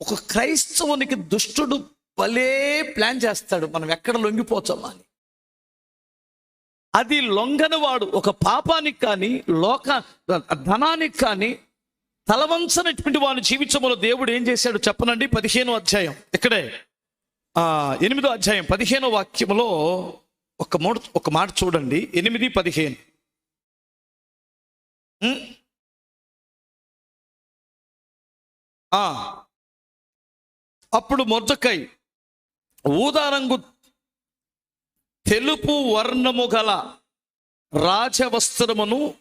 ఒక క్రైస్తవునికి దుష్టుడు భలే ప్లాన్ చేస్తాడు మనం ఎక్కడ లొంగిపోతామని అని. అది లొంగనివాడు ఒక పాపానికి కానీ లోక ధనానికి కానీ తలవంచనటువంటి వాని జీవితంలో దేవుడు ఏం చేశాడు చెప్పనండి? పదిహేనో అధ్యాయం. ఇక్కడే. ఎనిమిదో అధ్యాయం పదిహేనో వాక్యములో ఒక మూడు ఒక మాట చూడండి. ఎనిమిది పదిహేను. ఆ. అప్పుడు మొర్దకై ఊదారంగు తెలుపు వర్ణము గల రాజవస్త్రమును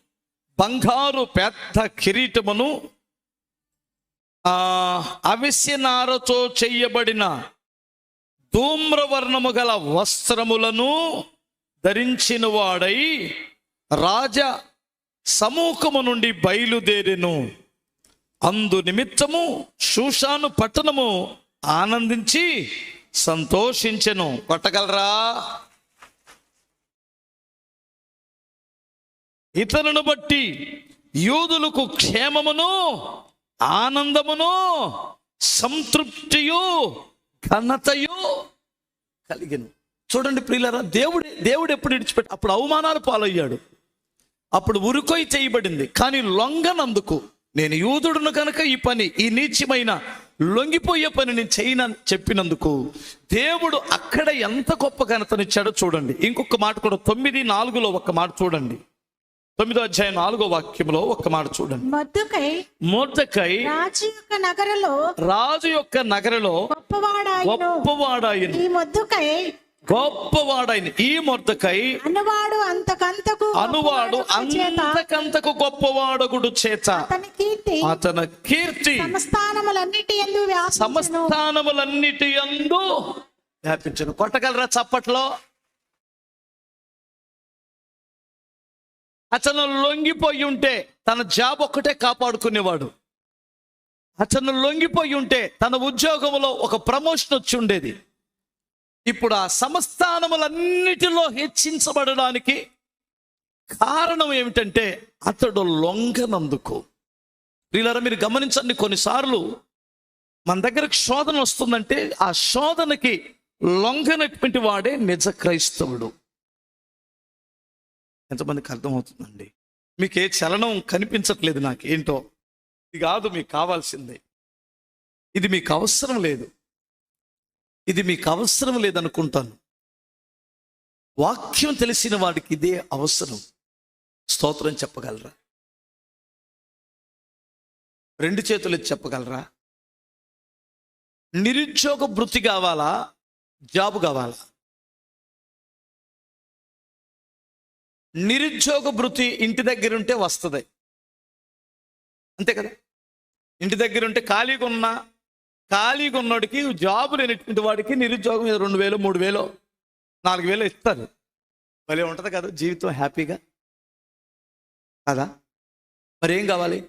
బంగారు పెద్ద కిరీటమును అవిశ్యనారతో అవిస్యనారతో చెయ్యబడిన ధూమ్రవర్ణము గల వస్త్రములను ధరించిన వాడై రాజ సమూహము నుండి బయలుదేరెను. అందు నిమిత్తము శూషాను పట్టణము ఆనందించి సంతోషించెను. కొట్టగలరా? ఇతరును బట్టి యూదులకు క్షేమమును ఆనందమును సంతృప్తియు ఘనతయు కలిగిను. చూడండి ప్రియులరా దేవుడు దేవుడు ఎప్పుడు విడిచిపెట్టి అప్పుడు అవమానాలు పాలయ్యాడు. అప్పుడు ఉరుకొయి చేయబడింది. కానీ లొంగనందుకు. నేను యూదుడును కనుక ఈ పని ఈ నీచమైన లొంగిపోయే పని నేను చేయనని చెప్పినందుకు దేవుడు అక్కడ ఎంత గొప్ప ఘనతనిచ్చాడో చూడండి. ఇంకొక మాట కూడా తొమ్మిది నాలుగులో ఒక మాట చూడండి. తొమ్మిదో అధ్యాయం నాలుగో వాక్యంలో ఒక మాట చూడండి. మొద్దుకై మొద్దకై రాజు యొక్క నగరలో రాజు యొక్క నగరలో గొప్పవాడాయను. గొప్పవాడాయను. ఈ మొద్దుకై గొప్పవాడాయను ఈ మొద్దకై అనువాడు అంతకంతకు అనువాడు అంతకంతకు గొప్పవాడగుడు చేత. అతని కీర్తి అతని కీర్తి. సంస్థానములన్నిటి ఎందు వ్యాపించును. సమస్థానములన్నిటి అందు వ్యాపించను. కొట్టగలరా చప్పట్లో? అతను లొంగిపోయి ఉంటే తన జాబ్ ఒక్కటే కాపాడుకునేవాడు. అతను లొంగిపోయి ఉంటే తన ఉద్యోగంలో ఒక ప్రమోషన్ వచ్చి ఉండేది. ఇప్పుడు ఆ సంస్థానములన్నిటిలో హెచ్చించబడడానికి కారణం ఏమిటంటే అతడు లొంగనందుకు. వీళ్ళారా మీరు గమనించండి కొన్నిసార్లు మన దగ్గరకు శోధన వస్తుందంటే ఆ శోధనకి లొంగనటువంటి వాడే నిజ క్రైస్తవుడు. ఎంతమందికి అర్థమవుతుందండి? మీకు ఏ చలనం కనిపించట్లేదు నాకు ఏంటో ఇది కాదు మీకు కావాల్సిందే. ఇది మీకు అవసరం లేదు. ఇది మీకు అవసరం లేదనుకుంటాను. వాక్యం తెలిసిన వాడికి ఇదే అవసరం. స్తోత్రం చెప్పగలరా? రెండు చేతులు చెప్పగలరా? నిరుద్యోగ వృత్తి కావాలా? జాబ్ కావాలా? నిరుద్యోగ వృత్తి ఇంటి దగ్గర ఉంటే వస్తుంది. అంతే కదా? ఇంటి దగ్గర ఉంటే ఖాళీగా ఉన్నా ఖాళీగా ఉన్నవాడికి జాబ్ లేనటువంటి వాడికి నిరుద్యోగం రెండు వేలు మూడు వేలు నాలుగు వేలు ఇస్తారు. భలే ఉంటుంది కదా జీవితం హ్యాపీగా? కదా? మరి ఏం కావాలి?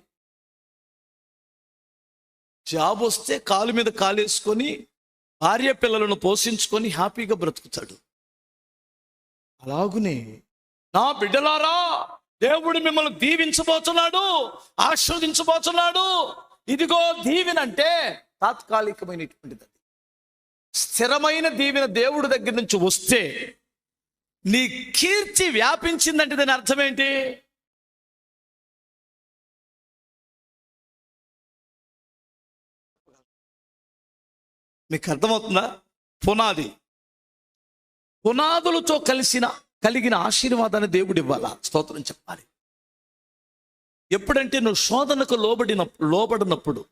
జాబ్ వస్తే కాలు మీద కాలు వేసుకొని భార్య పిల్లలను పోషించుకొని హ్యాపీగా బ్రతుకుతాడు. అలాగునే నా బిడ్డలారా దేవుడు మిమ్మల్ని దీవించబోతున్నాడు ఆస్వాదించబోతున్నాడు ఇదిగో దీవినంటే తాత్కాలికమైనటువంటిది అది. స్థిరమైన దీవెన దేవుడి దగ్గర నుంచి వస్తే నీ కీర్తి వ్యాపించిందంటే దాని అర్థం ఏంటి? మీకు అర్థమవుతుందా? పునాది. పునాదులతో కలిసిన కలిగిన ఆశీర్వాదాన్ని దేవుడు ఇవ్వాలా? స్తోత్రం చెప్పాలి. ఎప్పుడంటే నువ్వు శోధనకు లోబడిన లోబడినప్పుడు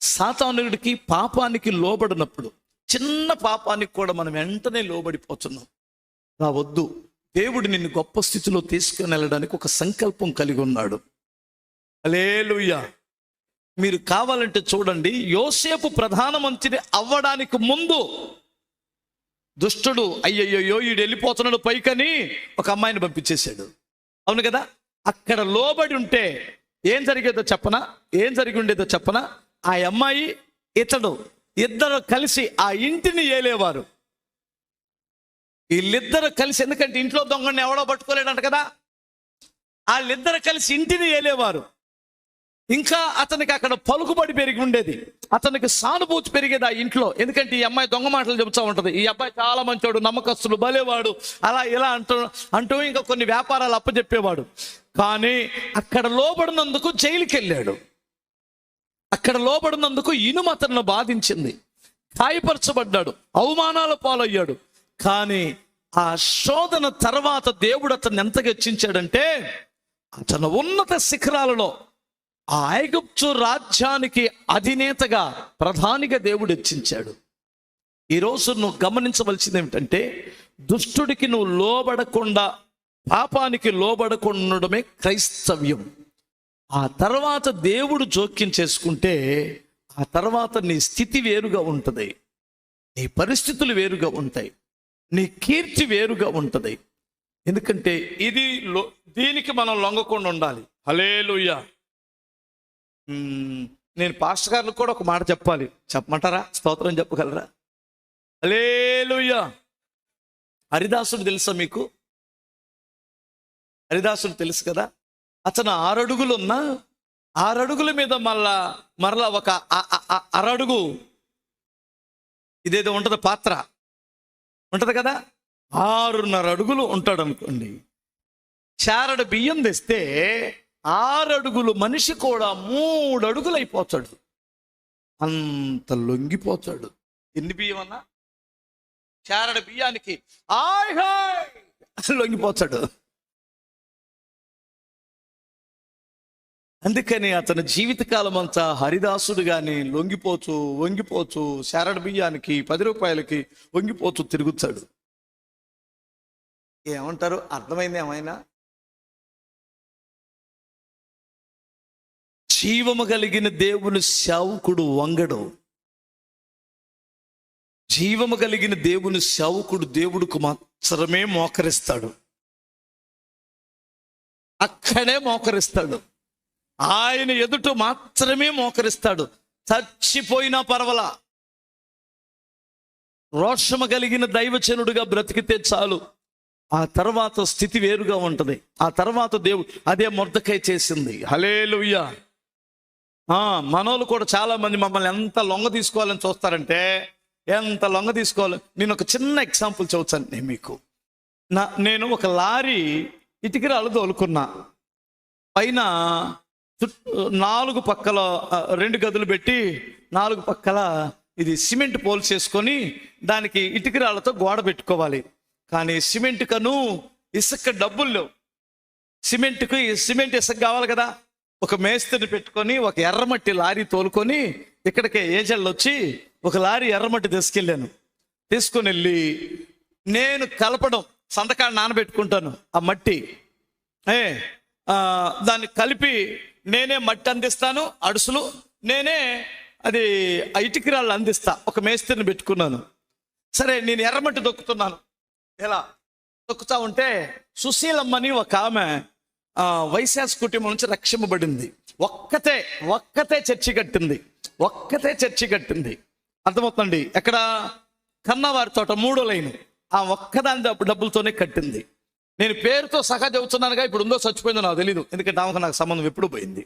సాతానుడికి పాపానికి లోబడినప్పుడు చిన్న పాపానికి కూడా మనం వెంటనే లోబడిపోతున్నాం. నా వద్దు. దేవుడు నిన్ను గొప్ప స్థితిలో తీసుకుని వెళ్ళడానికి ఒక సంకల్పం కలిగి ఉన్నాడు. అలేలుయ్యా మీరు కావాలంటే చూడండి యోసేపు ప్రధానమంత్రి అవ్వడానికి ముందు దుష్టుడు అయ్యయ్యో ఈడు వెళ్ళిపోతున్నాడు పైకని ఒక అమ్మాయిని పంపించేశాడు. అవును కదా? అక్కడ లోబడి ఉంటే ఏం జరిగేదో చెప్పనా? ఏం జరిగి ఉండేదో చెప్పనా? ఆ అమ్మాయి ఇతడు ఇద్దరు కలిసి ఆ ఇంటిని ఏలేవారు. వీళ్ళిద్దరు కలిసి ఎందుకంటే ఇంట్లో దొంగని ఎవడో పట్టుకోలేడంట కదా? వాళ్ళిద్దరు కలిసి ఇంటిని ఏలేవారు. ఇంకా అతనికి అక్కడ పలుకుబడి పెరిగి ఉండేది. అతనికి సానుభూతి పెరిగేది ఆ ఇంట్లో. ఎందుకంటే ఈ అమ్మాయి దొంగ మాటలు చెబుతూ ఉంటది. ఈ అబ్బాయి చాలా మంచోడు నమ్మకస్తులు బలేవాడు అలా ఇలా అంటూ అంటూ ఇంకా కొన్ని వ్యాపారాలు అప్పచెప్పేవాడు కానీ అక్కడ లోబడినందుకు జైలుకి వెళ్ళాడు అక్కడ లోబడినందుకు ఇనుము అతను బాధించింది. గాయపరచబడ్డాడు. అవమానాల పాలయ్యాడు. కానీ ఆ శోధన తర్వాత దేవుడు అతన్ని ఎంత హెచ్చించాడంటే అతను ఉన్నత శిఖరాలలో ఆ ఐగుప్తు రాజ్యానికి అధినేతగా ప్రధానిగా దేవుడు హెచ్చించాడు. ఈరోజు నువ్వు గమనించవలసింది ఏమిటంటే దుష్టుడికి నువ్వు లోబడకుండా పాపానికి లోబడకుండడమే క్రైస్తవ్యం. ఆ తర్వాత దేవుడు జోక్యం చేసుకుంటే ఆ తర్వాత నీ స్థితి వేరుగా ఉంటుంది. నీ పరిస్థితులు వేరుగా ఉంటాయి. నీ కీర్తి వేరుగా ఉంటుంది. ఎందుకంటే ఇది దీనికి మనం లొంగకుండా ఉండాలి. హలేలుయ్య నేను పాస్టర్ గారికి కూడా ఒక మాట చెప్పాలి. చెప్పమంటారా? స్తోత్రం చెప్పగలరా? హలేలుయ్య హరిదాసుడు తెలుసా మీకు? హరిదాసుడు తెలుసు కదా? అతను ఆరడుగులు ఉన్నా ఆరడుగుల మీద మళ్ళా మరలా ఒక అరడుగు. ఇదేదో ఉంటది పాత్ర. ఉంటది కదా? ఆరున్నర అడుగులు ఉంటాడు అనుకోండి. చారడు బియ్యం తెస్తే ఆరడుగులు మనిషి కూడా మూడు అడుగులు అయిపోతాడు అంత లొంగిపోతాడు. ఎన్ని బియ్యం అన్నా చారడు బియ్యానికి హాయ్ హాయ్ లొంగిపోతాడు. అందుకని అతని జీవితకాలం అంతా హరిదాసుడు గాని లొంగిపోచు వంగిపోచు శారడ బియ్యానికి పది రూపాయలకి వంగిపోచు తిరుగుతాడు. ఏమంటారు? అర్థమైంది ఏమైనా? జీవము కలిగిన దేవుని సేవకుడు వంగడు. జీవము కలిగిన దేవుని సేవకుడు దేవుడికి మాత్రమే మోకరిస్తాడు. అక్కడే మోకరిస్తాడు. ఆయన ఎదుట మాత్రమే మోకరిస్తాడు. చచ్చిపోయినా పర్వలా? రోషము కలిగిన దైవచనుడుగా బ్రతికితే చాలు. ఆ తర్వాత స్థితి వేరుగా ఉంటుంది. ఆ తర్వాత దేవుడు అదే మొర్దకై చేసింది. హలేలుయ్య ఆ మనోళ్ళు కూడా చాలా మంది మమ్మల్ని ఎంత లొంగ తీసుకోవాలని చూస్తారంటే ఎంత లొంగ తీసుకోవాలి? నేను ఒక చిన్న ఎగ్జాంపుల్ చెబుతాను నేను మీకు. నా నేను ఒక లారీ ఇటుకరాలు తోలుకున్నా. పైన నాలుగు పక్కల రెండు గదులు పెట్టి నాలుగు పక్కల ఇది సిమెంట్ పోల్ చేసుకొని దానికి ఇటుకరాళ్ళతో గోడ పెట్టుకోవాలి. కానీ సిమెంట్ కను ఇసుక డబ్బులు లేవు. సిమెంట్కి సిమెంట్ ఇసుక కావాలి కదా. ఒక మేస్త్రిని పెట్టుకొని ఒక ఎర్రమట్టి లారీ తోలుకొని ఇక్కడికి ఏజెళ్ళు వచ్చి ఒక లారీ ఎర్రమట్టి తీసుకెళ్ళాను. తీసుకొని వెళ్ళి నేను కలపడం సంతకాన్ని నానబెట్టుకుంటాను ఆ మట్టి. ఏ దాన్ని కలిపి నేనే మట్టి అందిస్తాను అడుసులు నేనే అది ఆ ఇటుకిరాళ్ళు అందిస్తా ఒక మేస్త్రిని పెట్టుకున్నాను. సరే నేను ఎర్రమట్టి దొక్కుతున్నాను ఎలా? దొక్కుతా ఉంటే సుశీలమ్మని ఒక ఆమె వైశాస్ కుటుంబం నుంచి రక్షింపబడింది. ఒక్కతే ఒక్కతే చర్చి కట్టింది. ఒక్కతే చర్చి కట్టింది. అర్థమవుతుంది ఎక్కడ? కన్నవారి తోట మూడో లైన్. ఆ ఒక్కదాని డబ్బులతోనే కట్టింది. నేను పేరుతో సహా చెబుతున్నానుగా ఇప్పుడు ఉందో చచ్చిపోయిందో నాకు తెలియదు ఎందుకంటే ఆమెకు నాకు సంబంధం ఎప్పుడు పోయింది.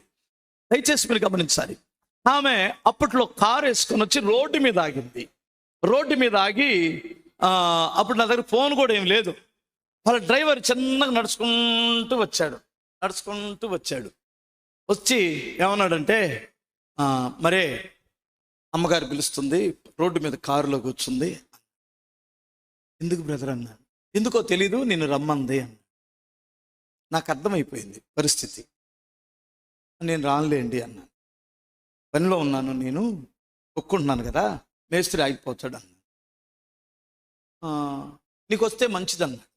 దయచేసి మీరు గమనించాలి. ఆమె అప్పట్లో కారు వేసుకొని వచ్చి రోడ్డు మీద ఆగింది. రోడ్డు మీద ఆగి అప్పుడు నా దగ్గర ఫోన్ కూడా ఏం లేదు. వాళ్ళ డ్రైవర్ చిన్నగా నడుచుకుంటూ వచ్చాడు. నడుచుకుంటూ వచ్చాడు. వచ్చి ఏమన్నాడంటే మరే అమ్మగారు పిలుస్తుంది రోడ్డు మీద కారులో కూర్చుంది. ఎందుకు బ్రదర్ అన్నాడు. ఎందుకో తెలీదు నేను రమ్మంది అన్న. నాకు అర్థమైపోయింది పరిస్థితి. నేను రానులేండి అన్నాను పనిలో ఉన్నాను నేను ఒక్కుంటున్నాను కదా మేస్త్రి ఆగిపోతాడు అన్నాను నీకు వస్తే మంచిదన్నాడు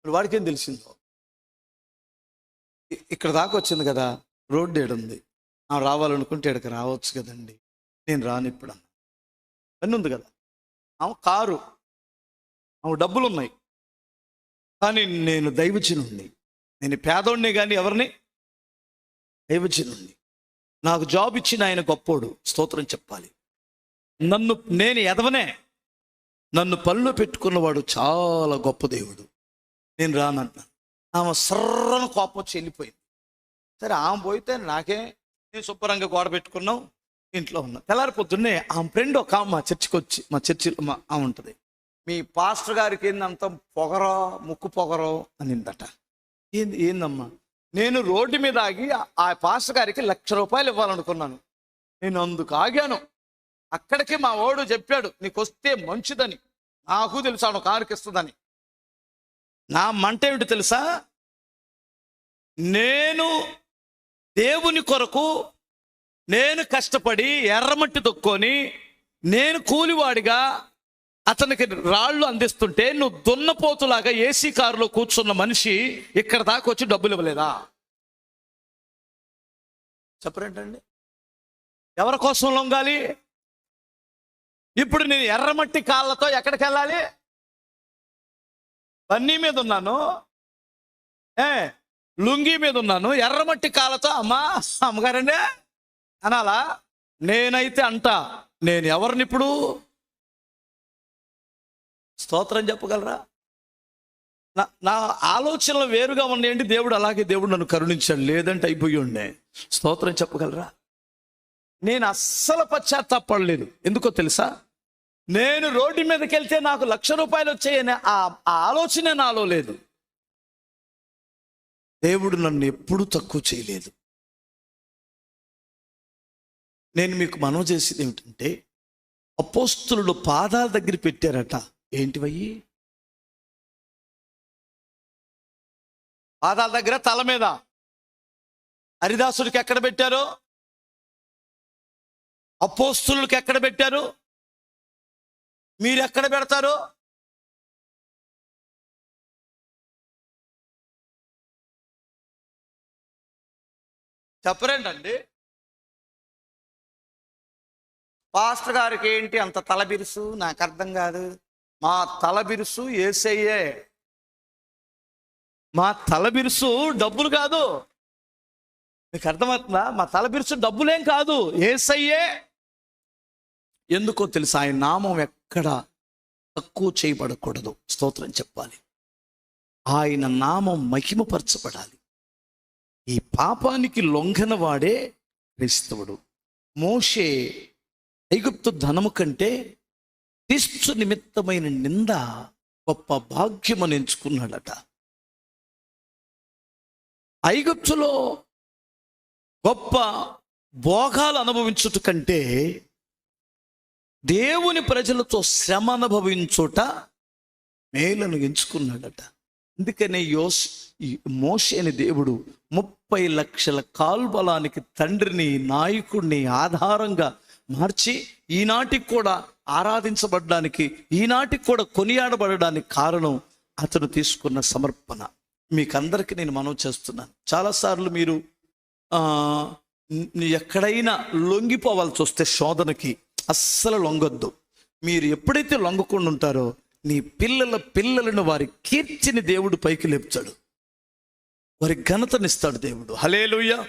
మరి వాడికేం తెలిసిందో? ఇక్కడ దాకా వచ్చింది కదా రోడ్డు ఏడుంది ఆ రావాలనుకుంటే ఇక్కడికి రావచ్చు కదండి. నేను రాను ఇప్పుడు అన్న పని ఉంది కదా. ఆమె కారు ఆమె డబ్బులు ఉన్నాయి కానీ నేను దైవజనుణ్ణి. నేను పేదోడిని కానీ ఎవరిని? దైవజనుణ్ణి. నాకు జాబ్ ఇచ్చిన ఆయన గొప్పోడు. స్తోత్రం చెప్పాలి. నన్ను నేను ఎదవనే. నన్ను పళ్ళు పెట్టుకున్నవాడు చాలా గొప్ప దేవుడు. నేను రానన్నా ఆమె సర్రన కోపం వచ్చి వెళ్ళిపోయింది. సరే ఆమె పోయితే నాకే నేను శుభ్రంగా గోడ పెట్టుకున్నాం ఇంట్లో ఉన్నా. తెల్లారి పొద్దున్నే ఆమె ఫ్రెండ్ ఒక ఆమె మా చర్చికి వచ్చి మా చర్చిలో మా ఆమె ఉంటుంది. మీ పాస్టర్ గారికి ఏందంత పొగరో ముక్కు పొగరో అనిందట. ఏంది ఏందమ్మా? నేను రోడ్డు మీద ఆగి ఆ- పాస్టర్ గారికి లక్ష రూపాయలు ఇవ్వాలనుకున్నాను. నేను అందుకు ఆగాను. అక్కడికి మా ఓడు చెప్పాడు నీకు వస్తే మంచిదని. నాకు తెలుసాను కారుకి ఇస్తుందని నా మంట ఏమిటి తెలుసా? నేను దేవుని కొరకు నేను కష్టపడి ఎర్రమట్టి తొక్కొని నేను కూలివాడిగా అతనికి రాళ్ళు అందిస్తుంటే నువ్వు దున్నపోతులాగా ఏసీ కారులో కూర్చున్న మనిషి ఇక్కడ దాకా వచ్చి డబ్బులు ఇవ్వలేదా? చెప్పరేంటండి? ఎవరి కోసం లొంగాలి? ఇప్పుడు నేను ఎర్రమట్టి కాళ్ళతో ఎక్కడికి వెళ్ళాలి? బన్నీ మీద ఉన్నాను. ఏ లుంగి మీద ఉన్నాను. ఎర్రమట్టి కాళ్ళతో అమ్మా అమ్మగారండి అనాలా? నేనైతే అంట నేను ఎవరిని ఇప్పుడు స్తోత్రం చెప్పగలరా? నా నా ఆలోచనలు వేరుగా ఉన్నాయండి. దేవుడు అలాగే దేవుడు నన్ను కరుణించాడు. లేదంటే అయిపోయి ఉండే. స్తోత్రం చెప్పగలరా? నేను అస్సలు పశ్చాత్తాపడలేదు. ఎందుకో తెలుసా? నేను రోడ్డు మీదకి వెళ్తే నాకు లక్ష రూపాయలు వచ్చాయనే ఆ ఆలోచన నాలో లేదు. దేవుడు నన్ను ఎప్పుడూ తక్కువ చేయలేదు. నేను మీకు మనం చేసేది ఏమిటంటే అపోస్తులు పాదాల దగ్గర పెట్టారట. ఏంటివయ్యి? పాదాల దగ్గర తల మీద. హరిదాసుడికి ఎక్కడ పెట్టారు? అపోస్తులకు ఎక్కడ పెట్టారు? మీరు ఎక్కడ పెడతారు? చెప్పరేంటండి పాస్టర్ గారికి ఏంటి అంత తల బిరుసు? నాకు అర్థం కాదు. మా తల బిరుసు ఏసయ్యే. మా తల బిరుసు డబ్బులు కాదు. మీకు అర్థమవుతుందా? మా తలబిరుసు డబ్బులేం కాదు. ఏసయ్యే. ఎందుకో తెలుసు? ఆయన నామం ఎక్కడ తక్కువ చేయబడకూడదు. స్తోత్రం చెప్పాలి. ఆయన నామం మహిమపరచబడాలి. ఈ పాపానికి లొంఘన వాడే క్రైస్తవుడు. మోషే ఐగుప్తు ధనము కంటే క్రీస్తు నిమిత్తమైన నింద గొప్ప భాగ్యమని ఎంచుకున్నాడట. ఐగుప్తులో గొప్ప భోగాలు అనుభవించుట కంటే దేవుని ప్రజలతో శ్రమ అనుభవించుట మేలను ఎంచుకున్నాడట. అందుకనే యోస్ ఈ మోషేని దేవుడు ముప్పై లక్షల కాల్బలానికి తండ్రిని నాయకుడిని ఆధారంగా మార్చి ఈనాటికి కూడా ఆరాధించబడడానికి ఈనాటికి కూడా కొనియాడబడడానికి కారణం అతను తీసుకున్న సమర్పణ. మీకందరికీ నేను మనవి చేస్తున్నాను. చాలాసార్లు మీరు ఎక్కడైనా లొంగిపోవాల్సి వస్తే శోధనకి అస్సలు లొంగొద్దు. మీరు ఎప్పుడైతే లొంగకుండా ఉంటారో నీ పిల్లల పిల్లలను వారి కీర్తిని దేవుడు పైకి లేపుతాడు. వారి ఘనతనిస్తాడు దేవుడు. హలేలుయ్యా